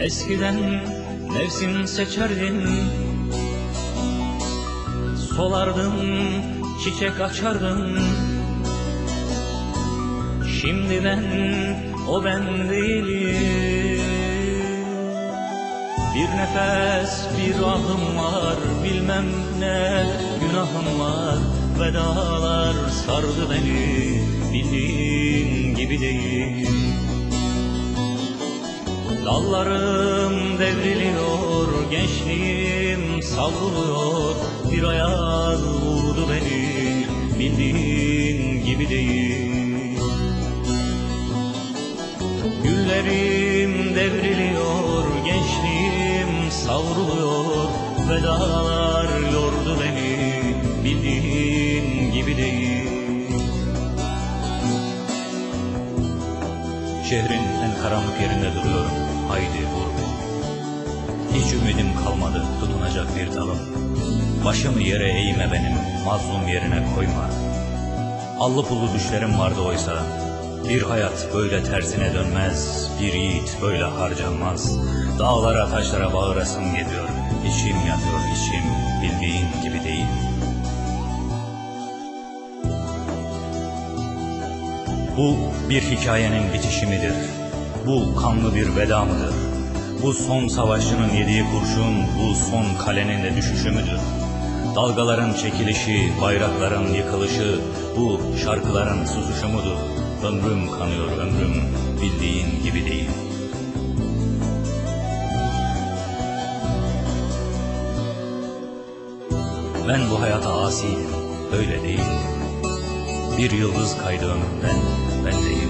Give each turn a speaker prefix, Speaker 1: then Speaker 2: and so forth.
Speaker 1: Eskiden mevsim seçerdim. Solardım, çiçek açardım. Şimdi ben o ben değilim. Bir nefes bir ahım var Bilmem ne günahım var. Vedalar sardı beni Bildiğin gibi değil Dallarım devriliyor, gençliğim savruluyor. Bir ayaz vurdu beni, bildiğin gibi değil. Güllerim devriliyor, gençliğim savruluyor. Vedalar yordu beni, bildiğin gibi değil. Şehrin en karanlık yerinde duruyorum. Haydi vur. Hiç ümidim kalmadı tutunacak bir dalım. Başımı yere eğme benim, mazlum yerine koyma. Allı pullu düşlerim vardı oysa. Bir hayat böyle tersine dönmez, bir yiğit böyle harcanmaz. Dağlara taşlara bağırasım geliyor, içim yanıyor içim, bildiğin gibi değil. Bu bir hikayenin bitişi midir? Bu kanlı bir veda mıdır? Bu son savaşçının yediği kurşun, bu son kalenin de düşüşü müdür? Dalgaların çekilişi, bayrakların yıkılışı, bu şarkıların susuşu mudur? Ömrüm kanıyor ömrüm, bildiğin gibi değil. Ben bu hayata asiydim, öyle değil. Bir yıldız kaydı ömrümden, ben de yenildim.